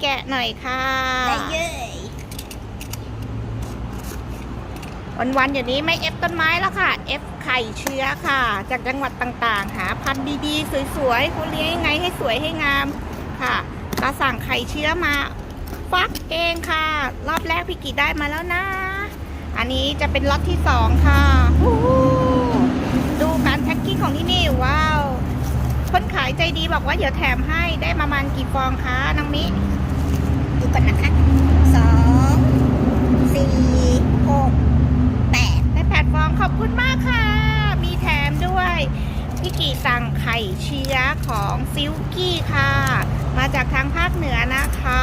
แกะหน่อยค่ะได้เย้ยวันวันๆเดี๋ยวนี้ไม่เอฟต้นไม้แล้วค่ะ เอฟไข่เชื้อค่ะ จากจังหวัดต่างๆ หาพันธุ์ดีๆ สวยๆเขาเลี้ยงยังไงให้สวยให้งามค่ะก็สั่งไข่เชื้อมา ฟักเองค่ะ รอบแรกพี่กีได้มาแล้วนะ อันนี้จะเป็นล็อตที่สองค่ะฮู้ฮู้ดูการแพ็คกิ้งของที่นี่ว้าว คนขายใจดีบอกว่าเดี๋ยวแถมให้ได้ประมาณกี่ฟองคะน้องมิดู ก่อนนะคะสองสี่หกแปดได้แปดฟองขอบคุณมากค่ะ มีแถมด้วย พี่กีสั่งไข่เชื้อของซิลกี้ค่ะ มาจากทางภาคเหนือนะคะ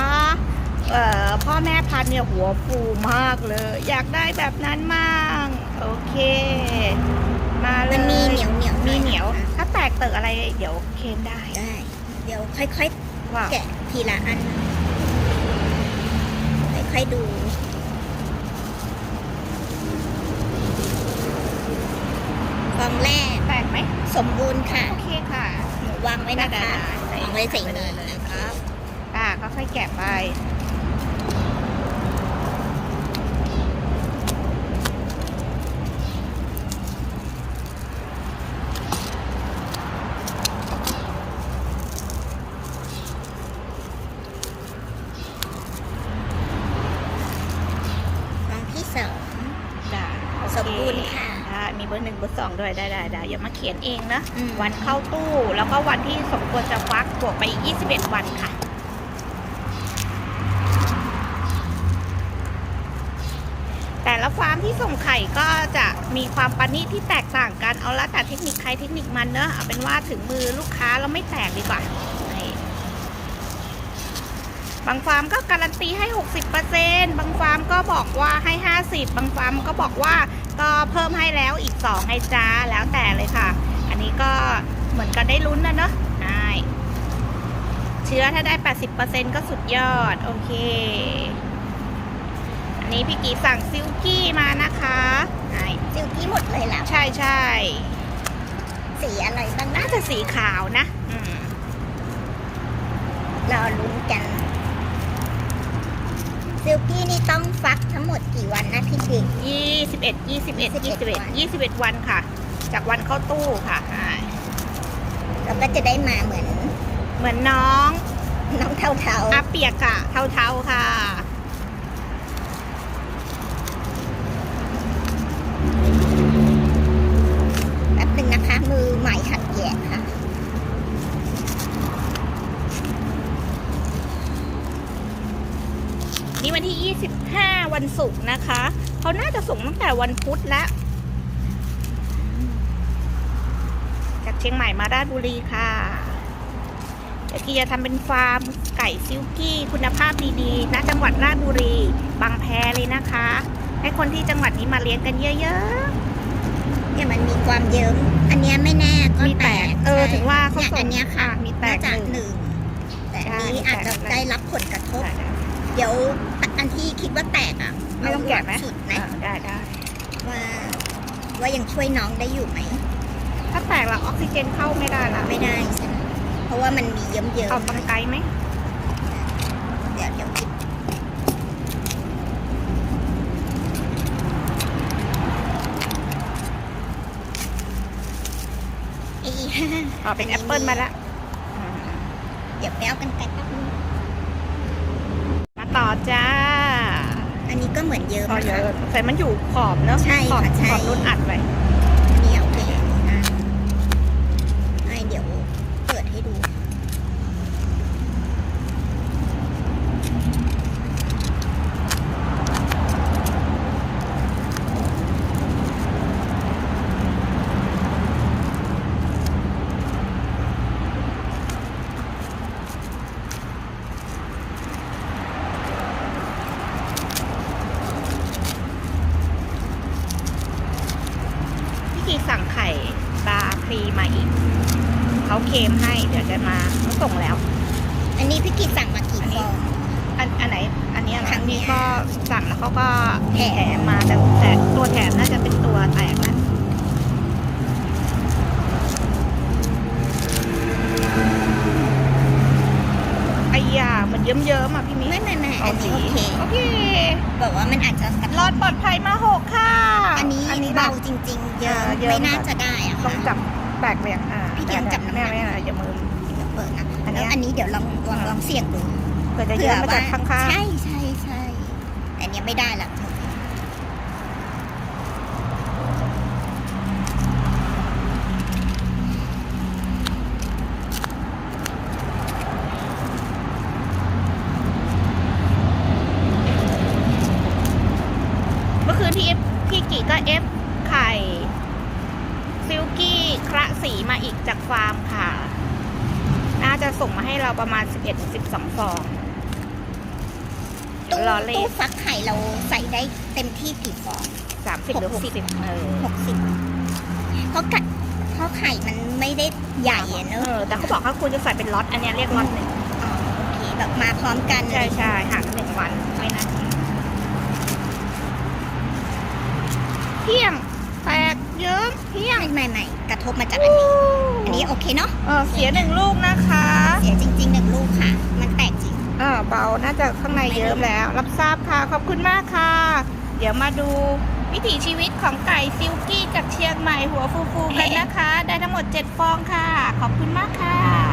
เอ่อพ่อแม่พันธุ์เนี่ยหัวฟูมากเลย อยากได้แบบนั้นมากโอเค มาเลยมันมีเหนียวเหนียวมีเหนียวค่ะถ้าแตกเติกอะไรเดี๋ยวเค็มได้ได้ เดี๋ยวค่อยว้าวๆแกะทีละอัน ค่อยๆดูฟองแรกแตกไหมสมบูรณ์ค่ะโอเคค่ะหนูวางไว้นะคะได้ๆวางไว้ใส่ไปนี้เลยครับ อ่าก็ค่อยๆแกะไป ฟองที่สอง ได้โอเค สมบูรณ์ค่ะ ได้มีเบอร์หนึ่งเบอร์สองด้วยได้ได้ได้อย่ามาเขียนเองนะ อืม วันเข้าตู้แล้วก็วันที่สมควรจะฟักบวกไปอีก 21 วันค่ะ แต่ละฟาร์มที่ส่งไข่ก็จะมีความประณีตที่แตกต่างกันเอาละแต่เทคนิคใครเทคนิคมันเนอะเอาเป็นว่าถึงมือลูกค้าแล้วไม่แตกดีกว่านี่บางฟาร์มก็การันตีให้ 60%บางฟาร์มก็บอกว่าให้ 50 บางฟาร์มก็บอกว่า ก็เพิ่มให้แล้วอีก2ให้จ้าแล้วแต่เลยค่ะ อันนี้ก็เหมือนกันได้ลุ้นนะเนอะใช่เชื้อถ้าได้ 80%ก็สุดยอด โอเค อันนี้พี่กีสั่งซิลกี้มานะคะใช่ซิลกี้หมดเลยล่ะใช่ใช่สีอะไรบ้างนะน่าจะสีขาวนะ อืมรอลุ้นกัน ซิลกี้นี่ต้องฟักทั้งหมดกี่วันนะพี่กิ๊ก ยี่สิบเอ็ดยี่สิบเอ็ดยี่สิบเอ็ดวันยี่สิบเอ็ดวันค่ะ จากวันเข้าตู้ค่ะใช่เราก็จะได้มาเหมือน เหมือนน้องน้องเทาเทาอาเปียกอะเทาๆค่ะ แป๊บหนึ่งนะคะ มือใหม่หัดแยะค่ะ นี่วันที่ 25 วันศุกร์นะคะ เขาน่าจะส่งตั้งแต่วันพุธแล้วจากเชียงใหม่มาราชบุรีค่ะเดี๋ยวกี้จะทำเป็นฟาร์มไก่ซิลกี้คุณภาพดีๆณจังหวัดราชบุรี บางแพเลยนะคะ ให้คนที่จังหวัดนี้มาเลี้ยงกันเยอะเนี่ยมันมีความเยิ้มอันเนี้ยไม่แน่ก็ๆมีแตกเออ ใช่ถึงว่าเขาเนี่ยส่งอันเนี้ยค่ะ มีแตน่ากจะหนึ่งหนึ่ง แต่อันใช่นี้อาจจะแตกได้รับผลกระทบได้ได้ เดี๋ยวอันที่คิดว่าแตกอะไม่ต้องแกะไหมเาสุดนะอ่าได้ได้ว่าว่ายังช่วยน้องได้อยู่ไหม ถ้าแตกแล้วออกซิเจนเข้าไม่ได้ละไม่ได้ใช่ไหมเพราะว่ามันมีเยิ้มเยิ้เอามบังไกลไหมเดี๋ยวเดี๋ยวคิดอีอ๋อเป็นแอปเปิลมาละเดี๋ยวไปเอากันไกลแป๊บนึงมาต่อ จ้า อันนี้ก็เหมือนเยิ้มก็นะเยคะอะแต่มันอยู่ขอบเนอะใช่ขอบค่ะใช่ ขอบรุ่นอัดไว้ อันนี้เอาไปอย่างนี้นะให้เดี๋ยวเปิดให้ดู พี่กีสั่งไข่ปลาครีมาอีก เขาเคลมให้ เดี๋ยวจะมาเขาส่งแล้ว อันนี้พี่กิจสั่งมากี่อันฟนี้อง อันอันไหน อันเนี้ยนะครั้อังนเนี้นี้ยก็สั่งแล้วเขาก็แถมมาแต่แต่ตัวแถมน่าจะเป็นตัวแตกแล้วไอ้ยามันเยิ้มๆอะพี่มิ้ไม่ไม่ไม่เอาอันนี้สีโอเคโอเคแบบว่ามันอาจจะกระทรอบดปลอดภัยมาหกค่ะ อันนี้อันนี้เบาแบบจริง ๆ เยอะเออเยอะ ไม่น่าจะได้อะต้องค่ะจับแบกเรียงอ่าพี่เตรียมจับน้ำหนัแม่ก ไม่อย่ามือเดี๋ยวเปิดนะอันเนี้แล้วย อันนี้เดี๋ยวลองลองลองเสี่ยงดูเกิดจะเยอะมาจากข้างๆ ใช่ใช่ใช่แต่อันเนี้ยไม่ได้ละ เมื่อคืนพี่เอฟพี่กี่ก็เอฟไข่ซิลกี้คระสีมาอีกจากฟาร์มค่ะ น่าจะส่งมาให้เรา ประมาณ 11-12 ฟองเดี๋ยวตู้รอเลตู้ขฟักไข่เราใส่ได้เต็มที่กี่ฟอง30หรือ60เออหกสิบเพราะกัดเพราะไข่มันไม่ได้ใหญ่อะเนเออะอ แต่เขาบอกว่าคุณจะใส่เป็นล็อตอันเนี้ยเรียกล็อตหนึ่งอ๋อโอเคแบบมาพร้อมกันใช่ใช่ห่างกันหนึ่งวันไม่นานเที่ยงแตก เยิ้มเที่ยงไม่ไม่ไม่กระทบมาจากอันนี้ อันนี้โอเคเนาะเออเสียหนึ่งลูกนะคะ เสียจริงๆหนึ่งลูกค่ะ มันแตกจริงเออเบาน่าจะข้างในเยิ้มแล้ว รับทราบค่ะ ขอบคุณมากค่ะ เดี๋ยวมาดูวิถีชีวิตของไก่ซิลกี้จากเชียงใหม่หัวฟูๆกันนะคะ ได้ทั้งหมด 7 ฟองค่ะ ขอบคุณมากค่ะ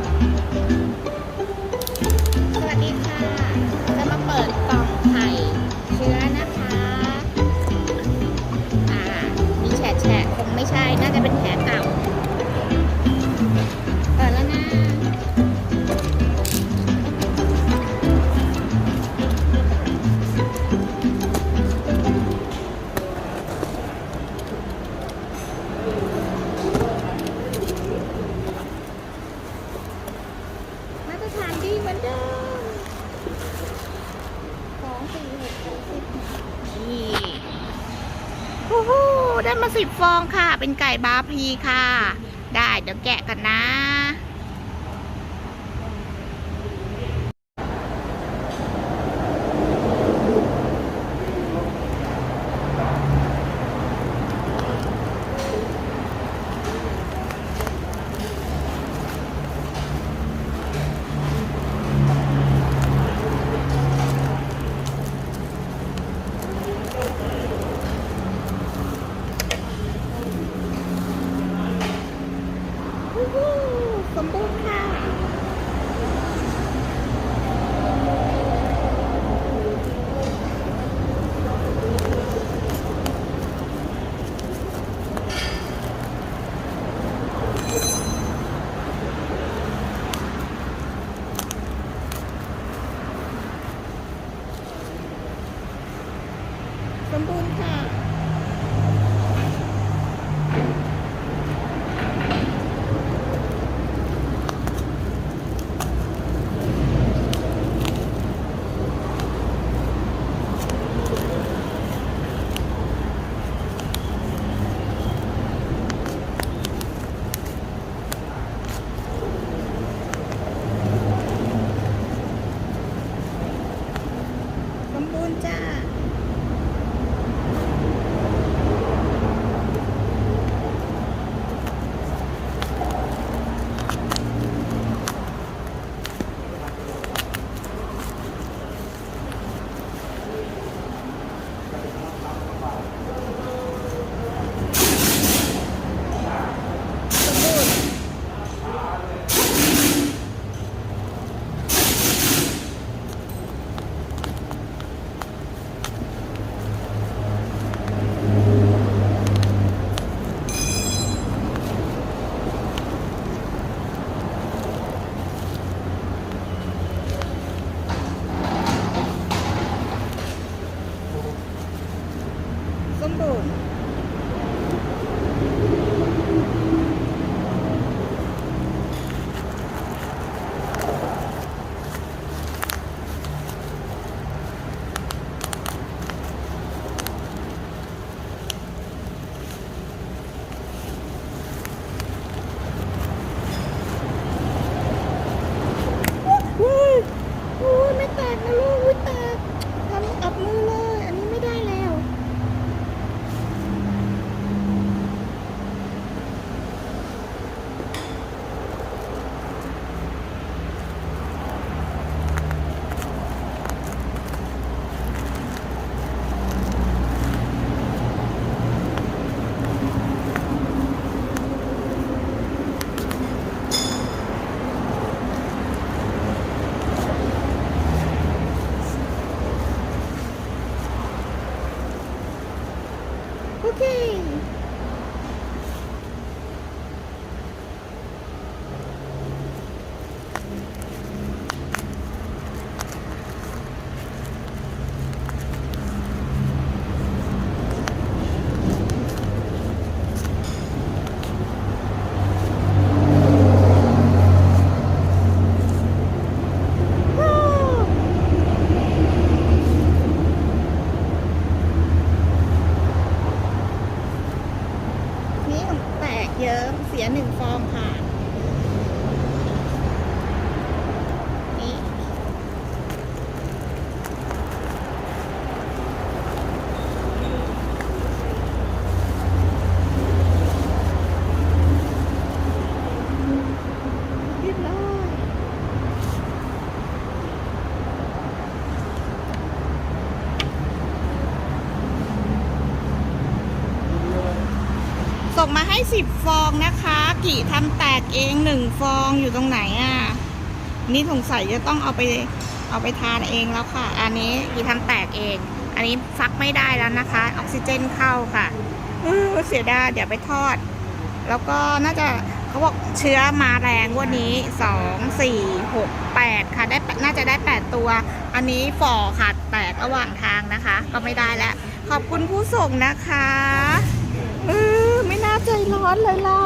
สิบฟองค่ะ เป็นไก่บาพีค่ะ ได้เดี๋ยวแกะกันนะ สมบูรณ์ค่ะ สมบูรณ์ค่ะ เยิ้มเสียหนึ่งฟองค่ะ ส่งมาให้สิบฟองนะคะกี่ทำแตกเองหนึ่งฟองอยู่ตรงไหนอะ นี่สงสัยจะต้องเอาไปเอาไปทานเองแล้วค่ะ อันนี้กี่ทำแตกเอง อันนี้ฟักไม่ได้แล้วนะคะ ออกซิเจนเข้าค่ะเออเสียดายเดี๋ยวไปทอด แล้วก็น่าจะเขาบอกเชื้อมาแรงวันนี้สองสี่หกแปดค่ะได้น่าจะได้แปดตัว อันนี้ฝ่อค่ะแตกระหว่างทางนะคะ ก็ไม่ได้แล้ว ขอบคุณผู้ส่งนะคะออไม่น่า ใจร้อนเลยเรา